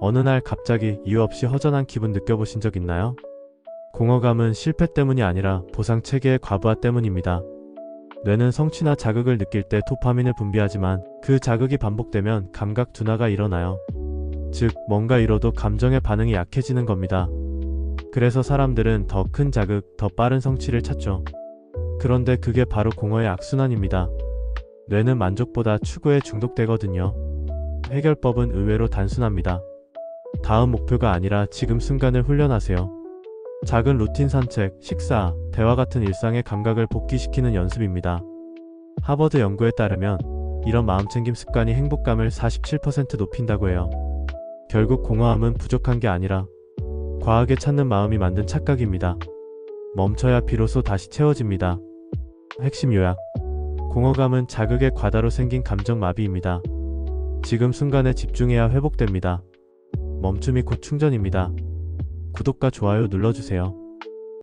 어느 날 갑자기 이유 없이 허전한 기분 느껴보신 적 있나요? 공허감은 실패 때문이 아니라 보상 체계의 과부하 때문입니다. 뇌는 성취나 자극을 느낄 때 도파민을 분비하지만 그 자극이 반복되면 감각 둔화가 일어나요. 즉, 뭔가 이뤄도 감정의 반응이 약해지는 겁니다. 그래서 사람들은 더 큰 자극, 더 빠른 성취를 찾죠. 그런데 그게 바로 공허의 악순환입니다. 뇌는 만족보다 추구에 중독되거든요. 해결법은 의외로 단순합니다. 다음 목표가 아니라 지금 순간을 훈련하세요. 작은 루틴 산책, 식사, 대화 같은 일상의 감각을 복귀시키는 연습입니다. 하버드 연구에 따르면 이런 마음챙김 습관이 행복감을 47% 높인다고 해요. 결국 공허함은 부족한 게 아니라 과하게 찾는 마음이 만든 착각입니다. 멈춰야 비로소 다시 채워집니다. 핵심 요약. 공허감은 자극의 과다로 생긴 감정 마비입니다. 지금 순간에 집중해야 회복됩니다. 멈춤이 곧 충전입니다. 구독과 좋아요 눌러주세요.